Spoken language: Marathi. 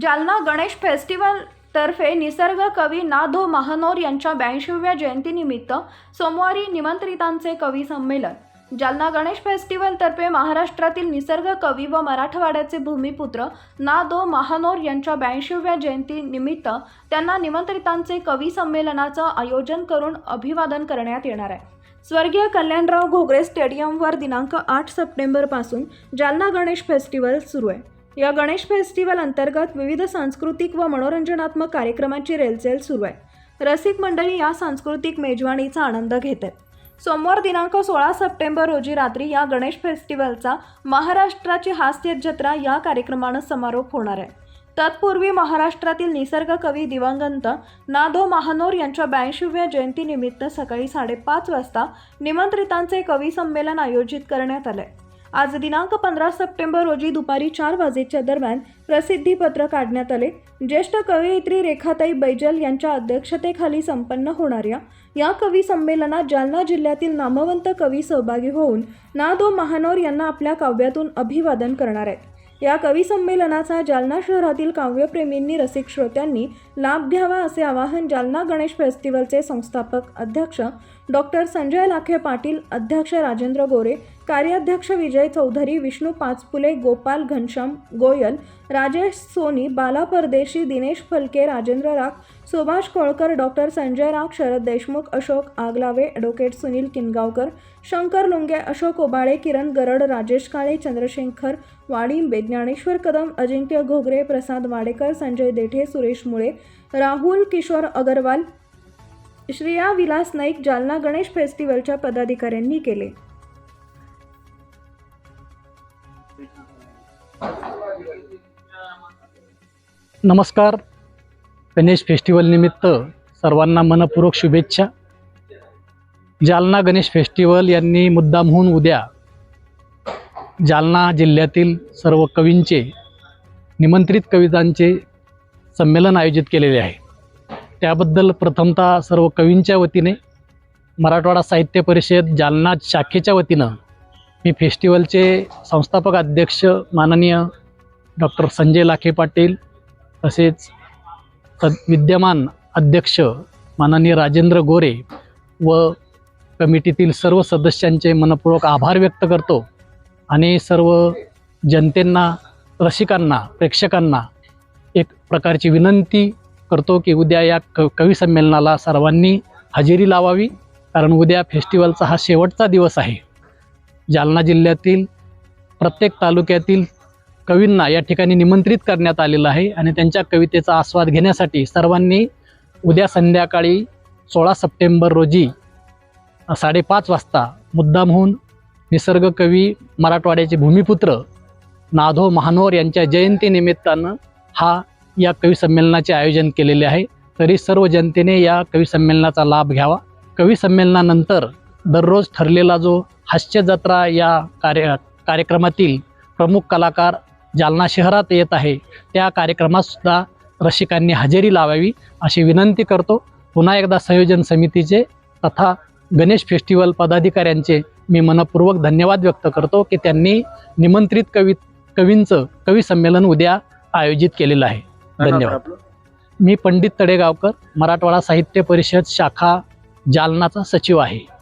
जालना गणेश फेस्टिवल तर्फे निसर्ग कवी ना धो महानोर यांच्या ब्याऐंशीव्या जयंतीनिमित्त सोमवारी निमंत्रितांचे कवी संमेलन. जालना गणेश फेस्टिवलतर्फे महाराष्ट्रातील निसर्ग कवी व मराठवाड्याचे भूमिपुत्र ना दो महानोर यांच्या ब्याऐंशीव्या जयंतीनिमित्त त्यांना निमंत्रितांचे कवी संमेलनाचं आयोजन करून अभिवादन करण्यात येणार आहे. स्वर्गीय कल्याणराव घोगरे स्टेडियमवर दिनांक आठ सप्टेंबरपासून जालना गणेश फेस्टिवल सुरू आहे. या गणेश फेस्टिवल अंतर्गत विविध सांस्कृतिक व मनोरंजनात्मक कार्यक्रमांची रेलचेल सुरू आहे. रसिक मंडळी या सांस्कृतिक मेजवानीचा आनंद घेत आहेत सोमवार दिनांक सोळा सप्टेंबर रोजी रात्री या गणेश फेस्टिवलचा महाराष्ट्राची हास्य जत्रा या कार्यक्रमानं समारोप होणार आहे. तत्पूर्वी महाराष्ट्रातील निसर्ग कवी दिवंगत नादो महानोर यांच्या ब्याऐंशीव्या जयंतीनिमित्त सकाळी साडेपाच वाजता निमंत्रितांचे कवी संमेलन आयोजित करण्यात आले आज दिनांक पंधरा सप्टेंबर रोजी दुपारी चार वाजेच्या दरम्यान प्रसिद्धीपत्र काढण्यात आले. ज्येष्ठ कवयित्री रेखाताई बैजल यांच्या अध्यक्षतेखाली संपन्न होणाऱ्या या कवी संमेलनात जालना जिल्ह्यातील नामवंत कवी सहभागी होऊन ना दो महानोर यांना आपल्या काव्यातून अभिवादन करणार आहेत. या कवी संमेलनाचा जालना शहरातील काव्यप्रेमींनी रसिक श्रोत्यांनी लाभ घ्यावा असे आवाहन जालना गणेश फेस्टिवलचे संस्थापक अध्यक्ष डॉक्टर संजय लाखे पाटील अध्यक्ष राजेंद्र गोरे कार्याध्यक्ष विजय चौधरी विष्णू पाचपुले गोपाल घनश्याम गोयल राजेश सोनी बाला परदेशी दिनेश फलके राजेंद्र राख सुभाष कोळकर डॉक्टर संजय राख शरद देशमुख अशोक आगलावे ॲडव्होकेट सुनील किनगावकर शंकर लुंगे अशोक ओबाळे किरण गरड राजेश काळे चंद्रशेखर वाडिंबे ज्ञानेश्वर कदम अजिंक्य घोगरे प्रसाद वाडेकर संजय देठे सुरेश मुळे राहुल किशोर अगरवाल श्रेया विलास नाईक जालना गणेश फेस्टिवलच्या पदाधिकाऱ्यांनी केले. नमस्कार. गणेश फेस्टिवल निमित्त सर्वांना मनपूर्वक शुभेच्छा. जालना गणेश फेस्टिवल यांनी मुद्दामहून उद्या जालना जिल्ह्यातील सर्व कवींचे निमंत्रित कवितांचे संमेलन आयोजित केलेले आहे. त्याबद्दल प्रथमतः सर्व कवींच्या वतीने मराठवाडा साहित्य परिषद जालना शाखेच्या वतीनं मी फेस्टिवलचे संस्थापक अध्यक्ष माननीय डॉक्टर संजय लाखे पाटील तसेच विद्यमान अध्यक्ष माननीय राजेंद्र गोरे व कमिटीतील सर्व सदस्यांचे मनपूर्वक आभार व्यक्त करतो आणि सर्व जनतेंना रसिकांना प्रेक्षकांना एक प्रकारची विनंती करतो की उद्या या क कवी संमेलनाला सर्वांनी हजेरी लावावी कारण उद्या फेस्टिवलचा हा शेवटचा दिवस आहे. जालना जिल्ह्यातील प्रत्येक तालुक्यातील कवींना या ठिकाणी निमंत्रित करण्यात आलेलं आहे आणि त्यांच्या कवितेचा आस्वाद घेण्यासाठी सर्वांनी उद्या संध्याकाळी सोळा सप्टेंबर रोजी साडेपाच वाजता मुद्दामहून निसर्ग कवी मराठवाड्याचे भूमिपुत्र नाधो महानोर यांच्या जयंतीनिमित्तानं हा या कवी संमेलनाचे आयोजन केलेले आहे. तरी सर्व जनतेने या कवी संमेलनाचा लाभ घ्यावा. कवी संमेलनानंतर दररोज ठरलेला जो हास्य जत्रा या कार्य कार्यक्रमातील प्रमुख कलाकार जालना शहरात येत आहे त्या कार्यक्रमातसुद्धा रसिकांनी हजेरी लावावी अशी विनंती करतो. पुन्हा एकदा संयोजन समितीचे तथा गणेश फेस्टिवल पदाधिकाऱ्यांचे मी मनपूर्वक धन्यवाद व्यक्त करतो की त्यांनी निमंत्रित कवी कवींचं कवी संमेलन उद्या आयोजित केलेलं आहे. धन्यवाद. मी पंडित तडेगावकर मराठवाडा साहित्य परिषद शाखा जालनाचा सचिव आहे.